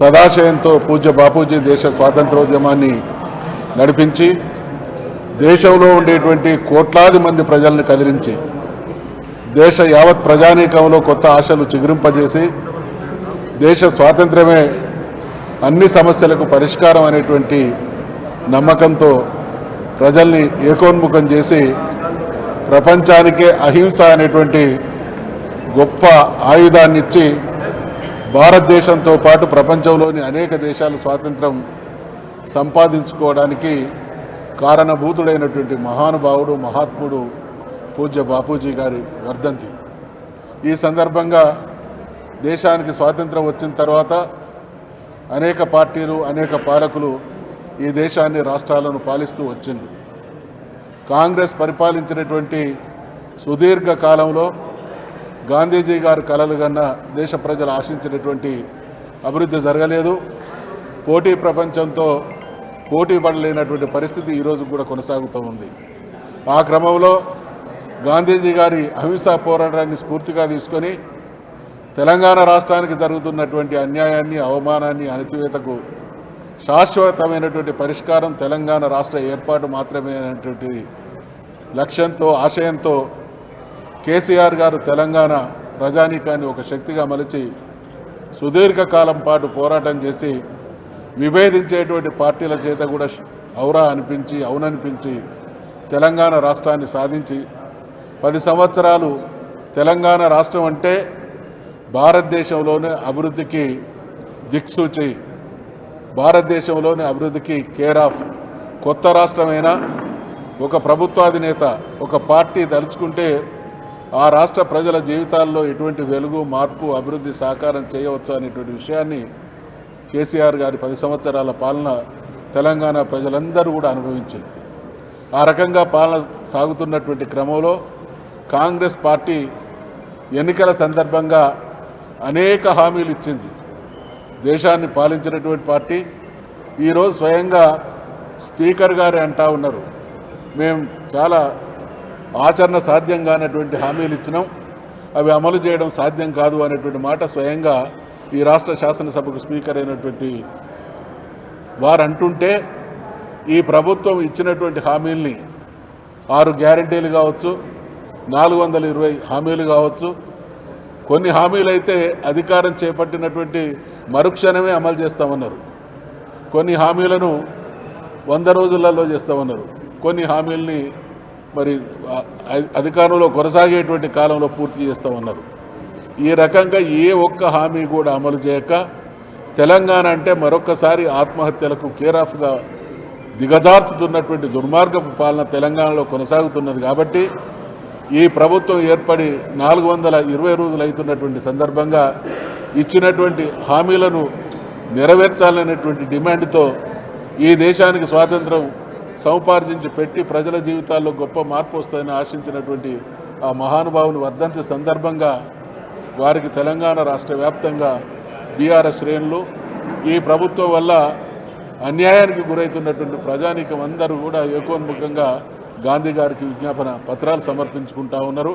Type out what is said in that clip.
సదాశయంతో పూజ్య బాపూజీ దేశ స్వాతంత్రోద్యమాన్ని నడిపించి దేశంలో ఉండేటువంటి కోట్లాది మంది ప్రజల్ని కదిలించి దేశ యావత్ ప్రజానీకంలో కొత్త ఆశలు చిగురింపజేసి దేశ స్వాతంత్ర్యమే అన్ని సమస్యలకు పరిష్కారం అనేటువంటి నమ్మకంతో ప్రజల్ని ఏకోన్ముఖం చేసి ప్రపంచానికే అహింస అనేటువంటి గొప్ప ఆయుధాన్నిచ్చి భారతదేశంతో పాటు ప్రపంచంలోని అనేక దేశాలు స్వాతంత్రం సంపాదించుకోవడానికి కారణభూతుడైనటువంటి మహానుభావుడు మహాత్ముడు పూజ్య బాపూజీ గారి వర్ధంతి. ఈ సందర్భంగా దేశానికి స్వాతంత్రం వచ్చిన తర్వాత అనేక పార్టీలు అనేక పాలకులు ఈ దేశాన్ని రాష్ట్రాలను పాలిస్తూ వచ్చింది కాంగ్రెస్ పరిపాలించినటువంటి సుదీర్ఘ కాలంలో గాంధీజీ గారు కలలు కన్నా దేశ ప్రజలు ఆశించినటువంటి అభివృద్ధి జరగలేదు. పోటీ ప్రపంచంతో పోటీ పడలేనటువంటి పరిస్థితి ఈరోజు కూడా కొనసాగుతూ ఉంది. ఆ క్రమంలో గాంధీజీ గారి అహింసా పోరాటాన్ని స్ఫూర్తిగా తీసుకొని తెలంగాణ రాష్ట్రానికి జరుగుతున్నటువంటి అన్యాయాన్ని అవమానాన్ని అణచివేతకు శాశ్వతమైనటువంటి పరిష్కారం తెలంగాణ రాష్ట్ర ఏర్పాటు మాత్రమే అనేటువంటి లక్ష్యంతో ఆశయంతో కేసీఆర్ గారు తెలంగాణ ప్రజానీకాన్ని ఒక శక్తిగా మలిచి సుదీర్ఘకాలం పాటు పోరాటం చేసి విభేదించేటువంటి పార్టీల చేత కూడా ఔరా అనిపించి అవుననిపించి తెలంగాణ రాష్ట్రాన్ని సాధించి పది సంవత్సరాలు తెలంగాణ రాష్ట్రం అంటే భారతదేశంలోనే అభివృద్ధికి దిక్సూచి భారతదేశంలోని అభివృద్ధికి కేర్ ఆఫ్ కొత్త రాష్ట్రమైనా ఒక ప్రభుత్వాధినేత ఒక పార్టీ తలుచుకుంటే ఆ రాష్ట్ర ప్రజల జీవితాల్లో ఎటువంటి వెలుగు మార్పు అభివృద్ధి సాకారం చేయవచ్చు అనేటువంటి విషయాన్ని కేసీఆర్ గారి పది సంవత్సరాల పాలన తెలంగాణ ప్రజలందరూ కూడా అనుభవించారు ఆ రకంగా పాలన సాగుతున్నటువంటి క్రమంలో కాంగ్రెస్ పార్టీ ఎన్నికల సందర్భంగా అనేక హామీలు ఇచ్చింది. దేశాన్ని పాలించినటువంటి పార్టీ ఈరోజు స్వయంగా స్పీకర్ గారే అంటా ఉన్నారు. మేము చాలా ఆచరణ సాధ్యం కానటువంటి హామీలు ఇచ్చినాం. అవి అమలు చేయడం సాధ్యం కాదు అనేటువంటి మాట స్వయంగా ఈ రాష్ట్ర శాసనసభకు స్పీకర్ అయినటువంటి వారు అంటుంటే ఈ ప్రభుత్వం ఇచ్చినటువంటి హామీల్ని ఆరు గ్యారంటీలు కావచ్చు నాలుగు వందల ఇరవై హామీలు కావచ్చు కొన్ని హామీలు అయితే అధికారం చేపట్టినటువంటి మరుక్షణమే అమలు చేస్తామన్నారు. కొన్ని హామీలను వంద రోజులలో చేస్తామన్నారు. కొన్ని హామీల్ని మరి అధికారంలో కొనసాగేటువంటి కాలంలో పూర్తి చేస్తామన్నారు ఈ రకంగా ఏ ఒక్క హామీ కూడా అమలు చేయక తెలంగాణ అంటే మరొకసారి ఆత్మహత్యలకు కేరాఫ్గా దిగజార్చుతున్నటువంటి దుర్మార్గపు పాలన తెలంగాణలో కొనసాగుతున్నది కాబట్టి ఈ ప్రభుత్వం ఏర్పడి నాలుగు వందల ఇరవై రోజులు అవుతున్నటువంటి సందర్భంగా ఇచ్చినటువంటి హామీలను నెరవేర్చాలనేటువంటి డిమాండ్తో ఈ దేశానికి స్వాతంత్రం సముపార్జించి పెట్టి ప్రజల జీవితాల్లో గొప్ప మార్పు వస్తుందని ఆశించినటువంటి ఆ మహానుభావుని వర్ధంతి సందర్భంగా వారికి తెలంగాణ రాష్ట్ర వ్యాప్తంగా బీఆర్ఎస్ శ్రేణులు ఈ ప్రభుత్వం వల్ల అన్యాయానికి గురవుతున్నటువంటి ప్రజానీకం అందరూ కూడా ఏకోన్ముఖంగా గాంధీ గారికి విజ్ఞాపన పత్రాలు సమర్పించుకుంటా ఉన్నారు.